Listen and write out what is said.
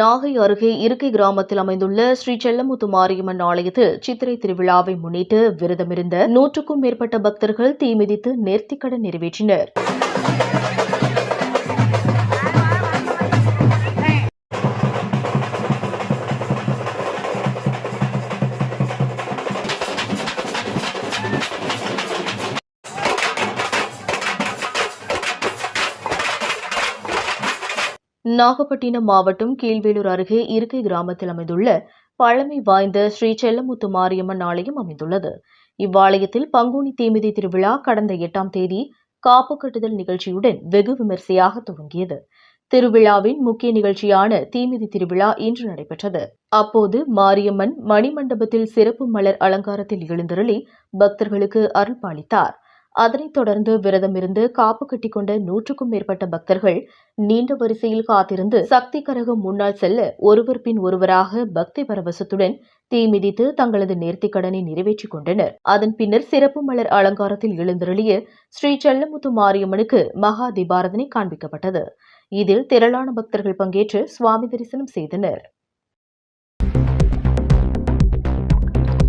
நாகை அருகே இருக்கை கிராமத்தில் அமைந்துள்ள ஸ்ரீ செல்லமுத்து மாரியம்மன் ஆலயத்தில் சித்திரை திருவிழாவை முன்னிட்டு விரதமிருந்த நூற்றுக்கும் மேற்பட்ட பக்தர்கள் தீமிதித்து நேர்த்திக்கடன் நிறைவேற்றினர். நாகப்பட்டினம் மாவட்டம் கீழ்வேலூர் அருகே இருக்கை கிராமத்தில் அமைந்துள்ள பழமை வாய்ந்த ஸ்ரீ செல்லமுத்து மாரியம்மன் ஆலயம் அமைந்துள்ளது. இவ்வாலயத்தில் பங்குனி தீமிதி திருவிழா கடந்த எட்டாம் தேதி காப்பு கட்டுதல் நிகழ்ச்சியுடன் வெகு விமரிசையாக துவங்கியது. திருவிழாவின் முக்கிய நிகழ்ச்சியான தீமிதி திருவிழா இன்று நடைபெற்றது. அப்போது மாரியம்மன் மணிமண்டபத்தில் சிறப்பு மலர் அலங்காரத்தில் எழுந்தருளி பக்தர்களுக்கு அருள்பாலித்தார். அதனைத் தொடர்ந்து விரதமிருந்து காப்பு கட்டிக்கொண்ட நூற்றுக்கும் மேற்பட்ட பக்தர்கள் நீண்ட வரிசையில் காத்திருந்து சக்தி கரகம் முன்னால் செல்ல ஒருவர் பின் ஒருவராக பக்தி பரவசத்துடன் தீ மிதித்து தங்களது நேர்த்திக் கடனை நிறைவேற்றிக் கொண்டனர். அதன் பின்னர் சிறப்பு மலர் அலங்காரத்தில் எழுந்தருளிய ஸ்ரீ செல்லமுத்து மாரியம்மனுக்கு மகா தீபாரதனை காண்பிக்கப்பட்டது. இதில் திரளான பக்தர்கள் பங்கேற்று சுவாமி தரிசனம் செய்தனர்.